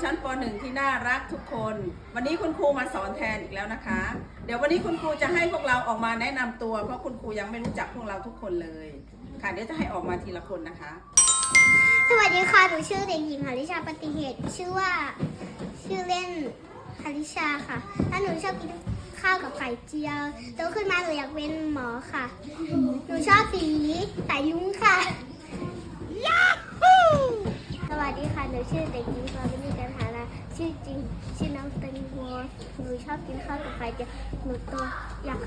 หนึ่งที่น่ารักทุกคน วันนี้คุณครูมาสอนแทนอีกแล้วนะคะ เดี๋ยววันนี้คุณครูจะให้พวกเราออกมาแนะนำตัว เพราะคุณครูยังไม่รู้จักพวกเราทุกคนเลย ค่ะเดี๋ยวจะให้ออกมาทีละคนนะคะ สวัสดีค่ะหนูชื่อเด็กหญิงหาริชาปฏิเหตุ ชื่อว่าชื่อเล่นหาริชาค่ะแล้วหนูชอบกินข้าวกับไข่เจียวโตขึ้นมาหนูอยากเป็นหมอค่ะ หนูชอบสีสายลุ้งค่ะ วัสดีค่ะ หนูชื่อเด็กหญิงพรวินีกันหาราชื่อจริง ชื่อน้องเตันโวหนูชอบกินข้าวกับไข่เจียวหนูโตอยาก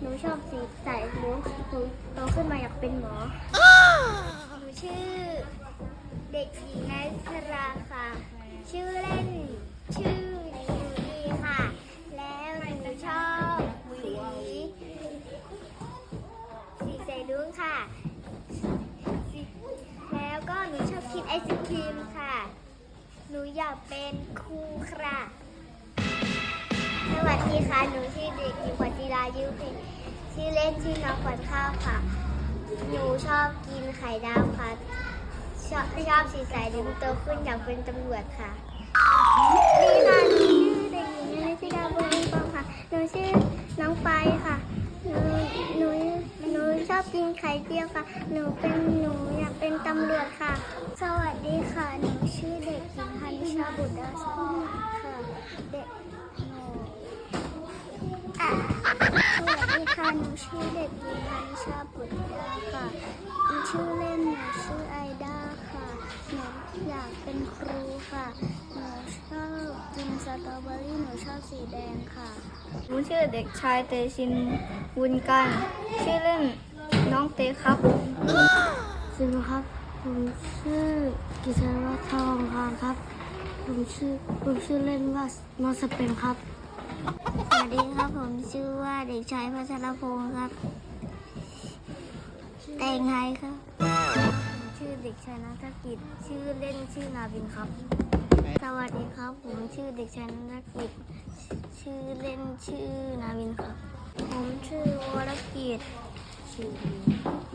หนูชอบสีสายลุ้งหนูโตขึ้นมาอยากเป็นหมอ หนูชื่อ เด็กหญิงนัสราค่ะ ชื่อเล่น กินไอศครีมค่ะ หนูอยากเป็นครูค่ะ สวัสดีค่ะ หนูชื่อเด็กหญิงขวัญจิรายุพิชื่อเล่นชื่อน้องขวัญข้าวค่ะ หนูชอบกินไข่ดาวค่ะ ชอบชอบสีใสเดี๋ยวโตขึ้นอยากเป็นตำรวจค่ะ กินไข่เจียวค่ะ หนูเป็นหนูอยากเป็นตำรวจค่ะ สวัสดีค่ะ หนูชื่อเด็กหญิงฮันชาบุตรดาสค่ะ เด็กหนูสวัสดีค่ะ หนูชื่อเด็กหญิงฮันชาบุตรดาค่ะ ชื่อเล่นหนูชื่อไอด้าค่ะ หนูอยากเป็นครูค่ะ หนูชอบกินสตรอเบอรี่ หนูชอบสีแดงค่ะ หนูชื่อเด็กชายเตชินวุนกัน ชื่อเล่น น้องเตครับสวัสดีครับ ผมชื่อกิษณวัฒน์ทองคำครับ ผมชื่อผมชื่อเล่นว่าน้องสเปนครับ สวัสดีครับ ผมชื่อว่าเด็กชายพัชรพงศ์ครับ แต่งไทยครับชื่อเด็กชายนัฐกิจ ชื่อเล่นชื่อนาวินครับ สวัสดีครับ ผมชื่อเด็กชายนักกิจ ชื่อเล่นชื่อนาวินครับ ผมชื่อวรกิจชื่ อ